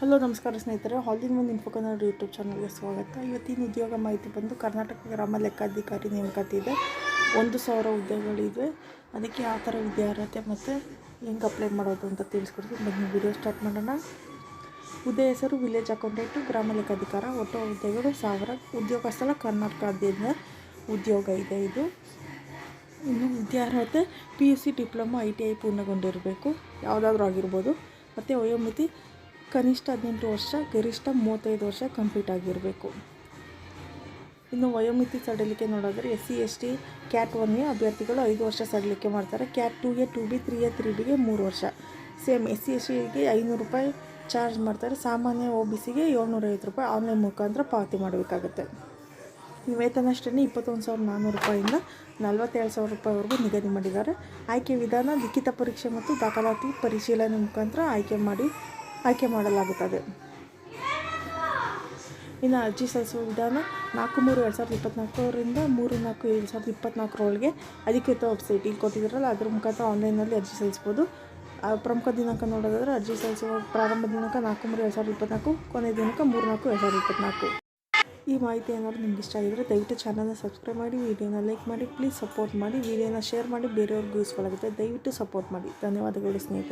Hello, ನಮಸ್ಕಾರ ಸ್ನೇಹಿತರೆ. Howling ಮುಂದೆ ಇನ್ಫೋ ಕನ್ನಡ ಯೂಟ್ಯೂಬ್ ಚಾನಲ್ಗೆ ಸ್ವಾಗತ. ಇವತ್ತಿನ ಉದ್ಯೋಗ ಮಾಹಿತಿ ಬಂದು ಕರ್ನಾಟಕ ಗ್ರಾಮ ಲೆಕ್ಕಾಧಿಕಾರಿ ನೇಮಕಾತಿ ಇದೆ. ಒಂದು ಸಾವಿರ ಹುದ್ದೆಗಳಿವೆ ಅದಕ್ಕೆ ಯಾವ ಥರ ವಿದ್ಯಾರ್ಹತೆ ಮತ್ತು ಹೆಂಗೆ ಅಪ್ಲೈ ಮಾಡೋದು ಅಂತ ತಿಳಿಸ್ಕೊಡ್ತೀನಿ. ಬನ್ನಿ ವಿಡಿಯೋ ಸ್ಟಾರ್ಟ್ ಮಾಡೋಣ. ಹುದ್ದೆ ಹೆಸರು ವಿಲೇಜ್ ಅಕೌಂಟೆಂಟು ಗ್ರಾಮ ಲೆಕ್ಕಾಧಿಕಾರ. ಒಟ್ಟು ಹುದ್ದೆಗಳು ಸಾವಿರ. ಉದ್ಯೋಗ ಸ್ಥಳ ಕರ್ನಾಟಕದಿಂದ ಉದ್ಯೋಗ ಇದೆ ಇದು. ಇನ್ನು ವಿದ್ಯಾರ್ಹತೆ P U C diploma I T I ಪೂರ್ಣಗೊಂಡಿರಬೇಕು. ಯಾವುದಾದ್ರೂ ಆಗಿರ್ಬೋದು. ಮತ್ತು ವಯೋಮಿತಿ ಕನಿಷ್ಠ ಹದಿನೆಂಟು ವರ್ಷ, ಗರಿಷ್ಠ ಮೂವತ್ತೈದು ವರ್ಷ ಕಂಪ್ಲೀಟ್ ಆಗಿರಬೇಕು. ಇನ್ನು ವಯೋಮಿತಿ ಸಡಿಲಿಕೆ ನೋಡೋದ್ರೆ S C S T cat ಒನ್ಗೆ ಅಭ್ಯರ್ಥಿಗಳು ಐದು ವರ್ಷ ಸಡಿಲಿಕೆ ಮಾಡ್ತಾರೆ. Cat ಟೂಗೆ two B, three A, three ಬಿಗೆ ಮೂರು ವರ್ಷ. ಸೇಮ್ ಎಸ್ ಸಿ ಎಸ್ ಟಿಗೆ ಐನೂರು ರೂಪಾಯಿ ಚಾರ್ಜ್ ಮಾಡ್ತಾರೆ. ಸಾಮಾನ್ಯ ಒ ಬಿ ಸಿಗೆ ಏಳ್ನೂರೈವತ್ತು ರೂಪಾಯಿ ಆನ್ಲೈನ್ ಮುಖಾಂತರ ಪಾವತಿ ಮಾಡಬೇಕಾಗುತ್ತೆ. ವೇತನ ಶ್ರೇಣಿ ಇಪ್ಪತ್ತೊಂದು ಸಾವಿರದ ನಾನ್ನೂರು ರೂಪಾಯಿಂದ ನಲವತ್ತೇಳು ಸಾವಿರ ರೂಪಾಯಿವರೆಗೂ ನಿಗದಿ ಮಾಡಿದ್ದಾರೆ. ಆಯ್ಕೆ ವಿಧಾನ, ಲಿಖಿತ ಪರೀಕ್ಷೆ ಮತ್ತು ದಾಖಲಾತಿ ಪರಿಶೀಲನೆ ಮುಖಾಂತರ ಆಯ್ಕೆ ಮಾಡಿ ಆಯ್ಕೆ ಮಾಡಲಾಗುತ್ತದೆ. ಇನ್ನು ಅರ್ಜಿ ಸಲ್ಲಿಸುವ ವಿಧಾನ ನಾಲ್ಕು ಮೂರು ಎರಡು ಸಾವಿರದ ಇಪ್ಪತ್ತ್ನಾಲ್ಕರಿಂದ ಮೂರು ನಾಲ್ಕು ಎರಡು ಸಾವಿರದ ಇಪ್ಪತ್ತ್ನಾಲ್ಕರೊಳಗೆ ಅಧಿಕೃತ ವೆಬ್ಸೈಟ್ ಇಲ್ಲಿ ಕೊಟ್ಟಿದ್ದಾರಲ್ಲ, ಅದ್ರ ಮುಖಾಂತರ ಆನ್ಲೈನಲ್ಲಿ ಅರ್ಜಿ ಸಲ್ಲಿಸ್ಬೋದು ಪ್ರಮುಖ ದಿನಾಂಕ ನೋಡೋದಾದ್ರೆ ಅರ್ಜಿ ಸಲ್ಲಿಸುವ ಪ್ರಾರಂಭ ದಿನಾಂಕ ನಾಲ್ಕು ಮೂರು ಎರಡು ಸಾವಿರದ ಇಪ್ಪತ್ತ್ನಾಲ್ಕು ಕೊನೆಯ ದಿನಾಂಕ ಮೂರು ನಾಲ್ಕು ಎರಡು ಸಾವಿರದ ಇಪ್ಪತ್ತ್ನಾಲ್ಕು ಈ ಮಾಹಿತಿ ಏನಾದರೂ ನಿಮ್ಗೆ ಇಷ್ಟ ಆಗಿದ್ರೆ ದಯವಿಟ್ಟು ಚಾನಲ್ನ ಸಬ್ಸ್ಕ್ರೈಬ್ ಮಾಡಿ, ವಿಡಿಯೋನ ಲೈಕ್ ಮಾಡಿ, ಪ್ಲೀಸ್ ಸಪೋರ್ಟ್ ಮಾಡಿ, ವಿಡಿಯೋನ ಶೇರ್ ಮಾಡಿ, ಬೇರೆಯವ್ರಿಗೂ ಯೂಸ್ಫುಲ್ ಆಗುತ್ತೆ ದಯವಿಟ್ಟು ಸಪೋರ್ಟ್ ಮಾಡಿ. ಧನ್ಯವಾದಗಳು ಸ್ನೇಹಿತರೆ.